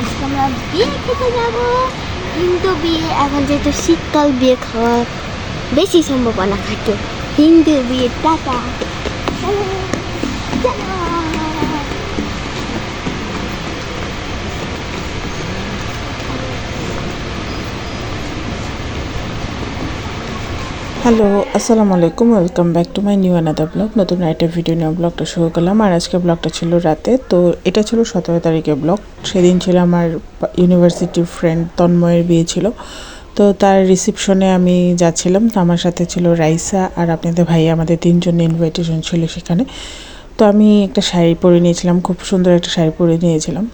আজকে আমরা বিয়ে খেতে যাব। হিন্দু বিয়ে, এখন যেহেতু শীতকাল, বিয়ে খাওয়ার বেশি সম্ভাবনা থাকে। হিন্দু বিয়ে টাটা চলো, চলো। হ্যালো আসসালামু আলাইকুম welcome back to my new another blog নতুন একটা ভিডিও নিয়ে ব্লগটা শুরু করলাম। আর আজকে ব্লগটা ছিল রাতে। তো এটা ছিল সতেরো তারিখের ব্লগ সেদিন ছিল আমার ইউনিভার্সিটির ফ্রেন্ড তন্ময়ের বিয়ে ছিল। তো তার রিসিপশনে আমি যাচ্ছিলাম। তো আমার সাথে ছিল রাইসা আর আপনাদের ভাই। আমাদের তিনজন ইনভাইটেশন ছিল সেখানে। তো আমি একটা শাড়ি পরে নিয়েছিলাম। খুব সুন্দর একটা শাড়ি পরে নিয়েছিলাম।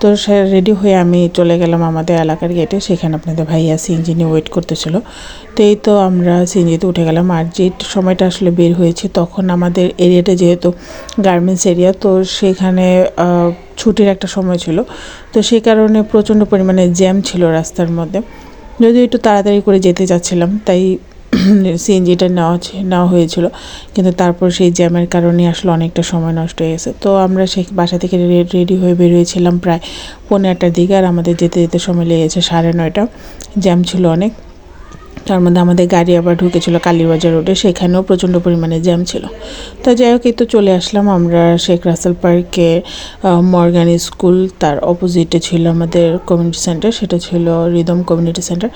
তো সে রেডি হয়ে আমি চলে গেলাম আমাদের এলাকার গেটে সেখানে আপনাদের ভাইয়া সিএনজি নিয়ে ওয়েট করতেছিল। তো এই তো আমরা সিএনজিতে উঠে গেলাম। আর যে সময়টা আসলে বের হয়েছে, তখন আমাদের এরিয়াটা যেহেতু গার্মেন্টস এরিয়া তো সেখানে ছুটির একটা সময় ছিল। তো সেই কারণে প্রচণ্ড পরিমাণে জ্যাম ছিল রাস্তার মধ্যে। যদিও একটু তাড়াতাড়ি করে যেতে চাচ্ছিলাম, তাই সিএনজিটা নেওয়া নেওয়া হয়েছিল। কিন্তু তারপর সেই জ্যামের কারণে আসলে অনেকটা সময় নষ্ট হয়ে গেছে। তো আমরা সেই বাসা থেকে রেডি হয়ে বেরিয়েছিলাম প্রায় পনেরো আটটার দিকে, আর আমাদের যেতে যেতে সময় লেগেছে সাড়ে নয়টা। জ্যাম ছিল অনেক। তার মধ্যে আমাদের গাড়ি আবার ঢুকেছিল কালীবাজার রোডে, সেখানেও প্রচণ্ড পরিমাণে জ্যাম ছিল। তো যাই হোক, এই তো চলে আসলাম আমরা শেখ রাসেল পার্কে মর্গান স্কুল, তার অপোজিটে ছিল আমাদের কমিউনিটি সেন্টার সেটা ছিল রিদম কমিউনিটি সেন্টার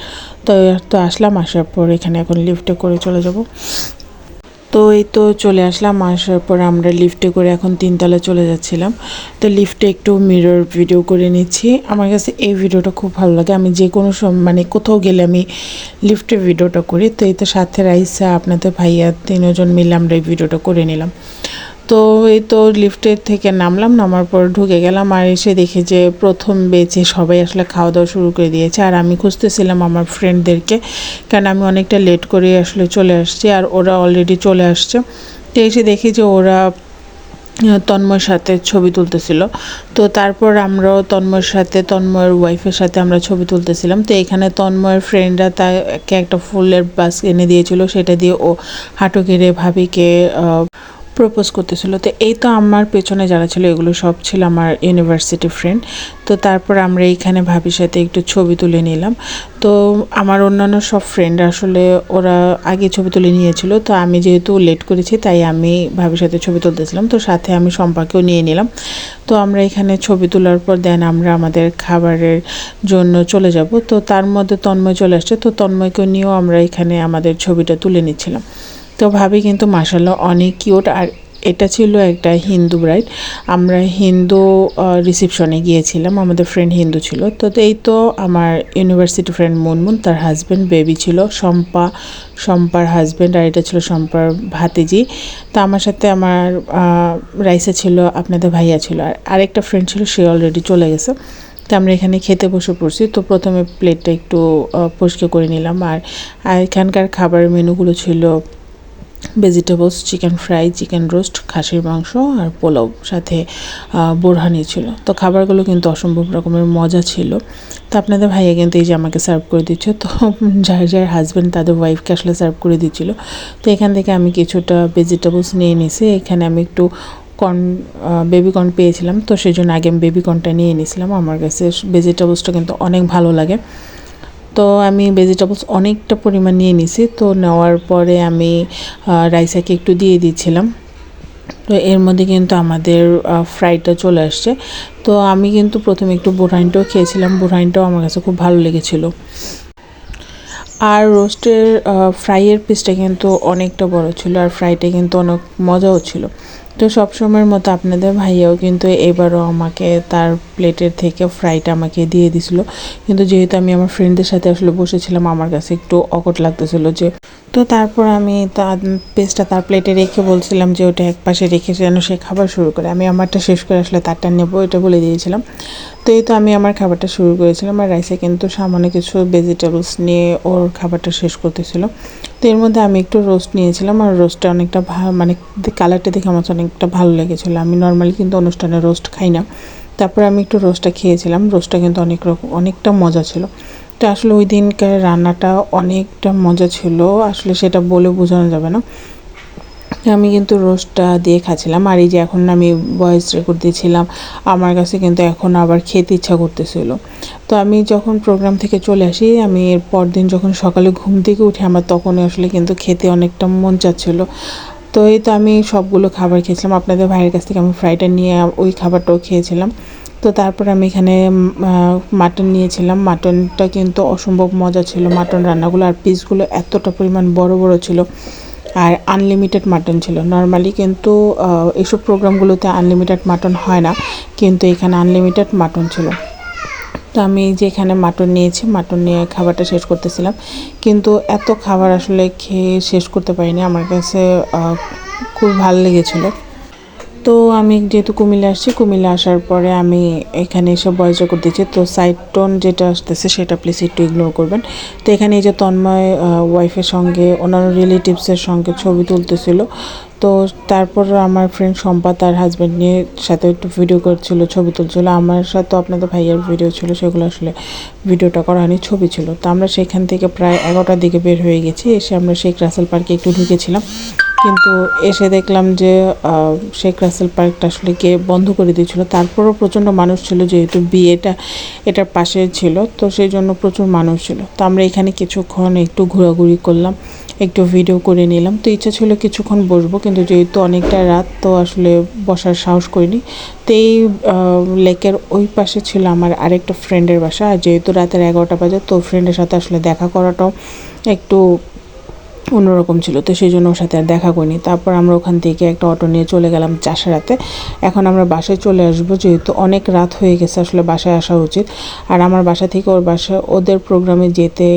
তো তো আসলাম, আসার পর এখানে এখন লিফটে করে চলে যাব। তো এই তো চলে আসলাম। আসার পর আমরা লিফটে করে এখন তিনতলা চলে যাচ্ছিলাম। তো লিফটে একটু মিরর ভিডিও করে নিচ্ছি। আমার কাছে এই ভিডিওটা খুব ভালো লাগে। আমি যে কোনো মানে কোথাও গেলে আমি লিফটে ভিডিওটা করি। তো এই তো সাথে রাইসা, আপনাদের ভাইয়া, তিনজন মিলে আমরা এই ভিডিওটা করে নিলাম। তো এই তো লিফটের থেকে নামলাম, নামার পর ঢুকে গেলাম আর এসে দেখি যে প্রথম বেচে সবাই আসলে খাওয়া দাওয়া শুরু করে দিয়েছে। আর আমি খুঁজতেছিলাম আমার ফ্রেন্ডদেরকে কারণ আমি অনেকটা লেট করে আসলে চলে আসছি আর ওরা অলরেডি চলে আসছে। তো এসে দেখি যে ওরা তন্ময়ের সাথে ছবি তুলতেছিল। তো তারপর আমরাও তন্ময়ের সাথে, তন্ময়ের ওয়াইফের সাথে আমরা ছবি তুলতেছিলাম। তো এখানে তন্ময়ের ফ্রেন্ডরা তাকে একটা ফুলের বাস এনে দিয়েছিল। সেটা দিয়ে ও হাঁটু গেড়ে ভাবিকে প্রপোজ করতেছিল। তো এই তো আমার পেছনে যারা ছিল, এগুলো সব ছিল আমার ইউনিভার্সিটি ফ্রেন্ড তো তারপর আমরা এইখানে ভাবির সাথে একটু ছবি তুলে নিলাম। তো আমার অন্যান্য সব ফ্রেন্ড আসলে ওরা আগে ছবি তুলে নিয়েছিল। তো আমি যেহেতু লেট করেছি, তাই আমি ভাবির সাথে ছবি তুলতেছিলাম। তো সাথে আমি সম্পাকেও নিয়ে নিলাম। তো আমরা এখানে ছবি তোলার পর দেন আমরা আমাদের খাবারের জন্য চলে যাব। তো তার মধ্যে তন্ময় চলে আসছে। তো তন্ময়কে নিয়েও আমরা এখানে আমাদের ছবিটা তুলে নিচ্ছিলাম। তো ভাবি কিন্তু মাসাল্লাহ অনেক কিউট আর এটা ছিল একটা হিন্দু ব্রাইড আমরা হিন্দু রিসেপশনে গিয়েছিলাম, আমাদের ফ্রেন্ড হিন্দু ছিল। তো এই তো আমার ইউনিভার্সিটি ফ্রেন্ড মুনমুন, তার হাজব্যান্ড বেবি ছিল, শম্পা, শম্পার হাজব্যান্ড আর এটা ছিল শম্পার ভাতিজি। তো আমার সাথে আমার রাইসা ছিল, আপনাদের ভাইয়া ছিল, আর আরেকটা ফ্রেন্ড ছিল, সে অলরেডি চলে গেছে। তো আমরা এখানে খেতে বসে পড়ছি, তো প্রথমে প্লেটটা একটু পরিষ্কার করে নিলাম, আর এখানকার খাবারের মেনুগুলো ছিল vegetables, chicken fry, chicken roast, খাসির মাংস আর পোলাও সাথে বোরহানি ছিল তো খাবারগুলো কিন্তু অসম্ভব রকমের মজা ছিল। তো আপনাদের ভাইয়া কিন্তু এই যে আমাকে সার্ভ করে দিচ্ছে, তো যার যার হাজব্যান্ড তাদের ওয়াইফকে আসলে সার্ভ করে দিচ্ছিল। তো এখান থেকে আমি কিছুটা ভেজিটেবলস নিয়ে নিয়েছি এখানে আমি একটু কর্ন বেবি কর্ন পেয়েছিলাম। তো সেই জন্য আগে আমি বেবি কর্নটা নিয়ে নিয়েছিলাম আমার কাছে ভেজিটেবলসটা কিন্তু অনেক ভালো লাগে। তো আমি ভেজিটেবলস অনেকটা পরিমাণ নিয়ে নিছি। তো নেওয়ার পরে আমি রাইসাকে একটু দিয়ে দিয়েছিলাম তো এর মধ্যে কিন্তু আমাদের ফ্রাইটা চলে আসছে। তো আমি কিন্তু প্রথমে একটু বোরহাইনটাও খেয়েছিলাম। বোরহাইনটাও আমার কাছে খুব ভালো লেগেছিলো। আর রোস্টের ফ্রাইয়ের পিসটা কিন্তু অনেকটা বড় ছিল আর ফ্রাইটা কিন্তু অনেক মজাও ছিল। তো সবসময়ের মতো আপনাদের ভাইয়াও কিন্তু এবারও আমাকে তার প্লেটের থেকে ফ্রাইটা আমাকে দিয়ে দিছিল। কিন্তু যেহেতু আমি আমার ফ্রেন্ডদের সাথে আসলে বসেছিলাম, আমার কাছে একটু অকট লাগতেছিল যে, তো তারপর আমি তার পেস্টটা তার প্লেটে রেখে বলছিলাম যে, ওটা এক পাশে রেখে যেন সে খাবার শুরু করে। আমি আমারটা শেষ করে আসলে তারটা নেব, এটা বলে দিয়েছিলাম। তো এই তো আমি আমার খাবারটা শুরু করেছিলাম আর রাইসে কিন্তু সামান্য কিছু ভেজিটেবলস নিয়ে ওর খাবারটা শেষ করতেছিল। তো এর মধ্যে আমি একটু রোস্ট নিয়েছিলাম আর রোস্টটা অনেকটা ভালো মানে কালারটা দেখে আমার অনেকটা ভালো লেগেছিলো। আমি নর্মালি কিন্তু অনুষ্ঠানে রোস্ট খাই না। তারপর আমি একটু রোস্টটা খেয়েছিলাম। রোস্টটা কিন্তু অনেক রকম অনেকটা মজা ছিল। তো আসলে ওই দিনকার রান্নাটা অনেকটা মজা ছিল। আসলে সেটা বলে বোঝানো যাবে না। আমি কিন্তু রোস্টটা দিয়ে খাচ্ছিলাম। আর এই যে এখন আমি ভয়েস রেকর্ড দিয়েছিলাম, আমার কাছে কিন্তু এখন আবার খেতে ইচ্ছা করতেছিল। তো আমি যখন প্রোগ্রাম থেকে চলে আসি, আমি এর পরদিন যখন সকালে ঘুম থেকে উঠি, আমার তখনই আসলে কিন্তু খেতে অনেকটা মন চাচ্ছিল। তো এই তো আমি সবগুলো খাবার খেয়েছিলাম। আপনাদের ভাইয়ের কাছ থেকে আমি ফ্রাইটা নিয়ে ওই খাবারটাও খেয়েছিলাম। তো তারপর আমি এখানে মাটন নিয়েছিলাম। মাটনটা কিন্তু অসম্ভব মজা ছিল মাটন রান্নাগুলো। আর পিসগুলো এতটা পরিমাণ বড় বড় ছিল। আর আনলিমিটেড মাটন ছিল। নর্মালি কিন্তু এইসব প্রোগ্রামগুলোতে আনলিমিটেড মাটন হয় না। কিন্তু এখানে আনলিমিটেড মাটন ছিল। তো আমি যে এখানে মাটন নিয়েছি, মাটন নিয়ে খাবারটা শেষ করতেছিলাম। কিন্তু এত খাবার আসলে খেয়ে শেষ করতে পারিনি। আমার কাছে খুব ভালো লেগেছিলো। তো আমি যেহেতু কুমিল্লা আসছি, কুমিল্লা আসার পরে আমি এখানে এসে রেকর্ড দিচ্ছি। তো সাইড টোন যেটা আসতেছে সেটা প্লিজ একটু ইগনোর করবেন। তো এখানে এই যে তন্ময় ওয়াইফের সঙ্গে অন্যান্য রিলেটিভসের সঙ্গে ছবি তুলতেছিল। তো তারপর আমার ফ্রেন্ড সম্পা তার হাজব্যান্ড নিয়ে সাথে একটু ভিডিও করছিল, ছবি তুলছিল। আমার সাথে আপনাদের ভাইয়ের ভিডিও ছিল, সেগুলো আসলে ভিডিওটা করা হয়নি, ছবি ছিল। তো আমরা সেখান থেকে প্রায় এগারোটার দিকে বের হয়ে গেছি। এসে আমরা শেখ রাসেল পার্কে একটু ঢুকেছিলাম। কিন্তু এসে দেখলাম যে শেখ রাসেল পার্কটা আসলে কে বন্ধ করে দিয়েছিল। তারপরও প্রচণ্ড মানুষ ছিল, যেহেতু বিয়েটা এটার পাশে ছিল, তো সেই জন্য প্রচুর মানুষ ছিল। তো আমরা এখানে কিছুক্ষণ একটু ঘোরাঘুরি করলাম, একটু ভিডিও করে নিলাম। তো ইচ্ছা ছিল কিছুক্ষণ বসবো, কিন্তু যেহেতু অনেকটা রাত, তো আসলে বসার সাহস করিনি। তো এই লেকের ওই পাশে ছিল আমার আরেকটা ফ্রেন্ডের বাসা। আর যেহেতু রাতের এগারোটা বাজে, তো ফ্রেন্ডের সাথে আসলে দেখা করাটাও একটু অন্যরকম ছিল, তো সেই জন্য ওর সাথে আর দেখা করিনি। তারপর আমরা ওখান থেকে একটা অটো নিয়ে চলে গেলাম চাষারাতে। এখন আমরা বাসায় চলে আসব, যেহেতু অনেক রাত হয়ে গেছে আসলে বাসায় আসা উচিত। আর আমার বাসা থেকে ওর বাসা, ওদের প্রোগ্রামে যেতে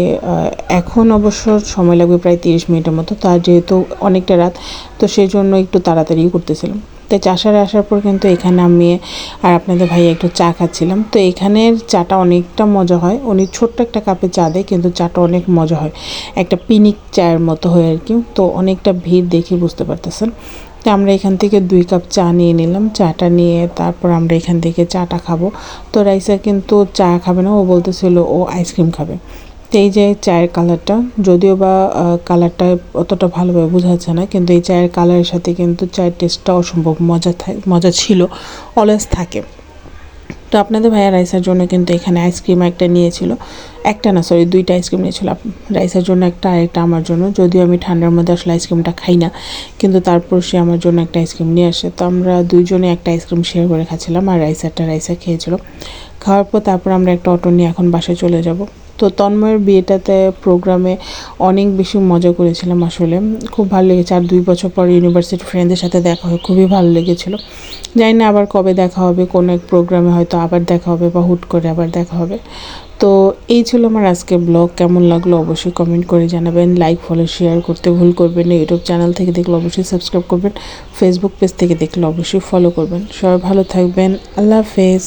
এখন অবশ্য সময় লাগবে প্রায় তিরিশ মিনিটের মতো, তার যেহেতু অনেকটা রাত, তো সেই জন্য একটু তাড়াতাড়ি করতেছিলাম। তো চাষারে আসার পর কিন্তু এখানে আমি আর আপনাদের ভাই একটু চা খাচ্ছিলাম। তো এখানের চাটা অনেকটা মজা হয়। উনি ছোট্ট একটা কাপে চা দেয়, কিন্তু চাটা অনেক মজা হয়। একটা পিনিক চায়ের মতো হয় আর কি। তো অনেকটা ভিড় দেখে বুঝতে পারতেছেন। তো আমরা এখান থেকে দুই কাপ চা নিয়ে নিলাম। চাটা নিয়ে তারপর আমরা এখান থেকে চাটা খাব। তো রাইসা কিন্তু চা খাবে না। ও বলতেছিল ও আইসক্রিম খাবে। এই যে চায়ের কালারটা, যদিও বা কালারটা অতটা ভালোভাবে বোঝা যাচ্ছে না, কিন্তু এই চায়ের কালারের সাথে কিন্তু চায়ের টেস্টটা অসম্ভব মজা মজা ছিল অলওয়েজ থাকে। তো আপনাদের ভাইয়া রাইসার জন্য কিন্তু এখানে আইসক্রিম একটা নিয়েছিল। একটা না সরি দুইটা আইসক্রিম নিয়েছিল। রাইসার জন্য একটা আর একটা আমার জন্য। যদিও আমি ঠান্ডার মধ্যে আসলে আইসক্রিমটা খাই না, কিন্তু তারপর সে আমার জন্য একটা আইসক্রিম নিয়ে আসে। তো আমরা দুইজনে একটা আইসক্রিম শেয়ার করে খাচ্ছিলাম আর রাইসারটা রাইসা খেয়েছিল। খাওয়ার পর তারপর আমরা একটা অটো নিয়ে এখন বাসায় চলে যাব। তো তন্ময়ের বিয়েটাতে প্রোগ্রামে অনেক বেশি মজা করেছিলাম আসলে। খুব ভালো লেগেছে। আর দুই বছর পর ইউনিভার্সিটি ফ্রেন্ডদের সাথে দেখা হয় খুবই ভালো লেগেছিলো। জানি না আবার কবে দেখা হবে, কোনো এক প্রোগ্রামে হয়তো আবার দেখা হবে বা হুট করে আবার দেখা হবে। তো এই ছিল আমার আজকে ব্লগ কেমন লাগল অবশ্যই কমেন্ট করে জানাবেন। লাইক ফলো শেয়ার করতে ভুল করবেন ইউটিউব চ্যানেল থেকে দেখলে অবশ্যই সাবস্ক্রাইব করবেন। ফেসবুক পেজ থেকে দেখলে অবশ্যই ফলো করবেন। সবাই ভালো থাকবেন। আল্লাহ হাফেজ।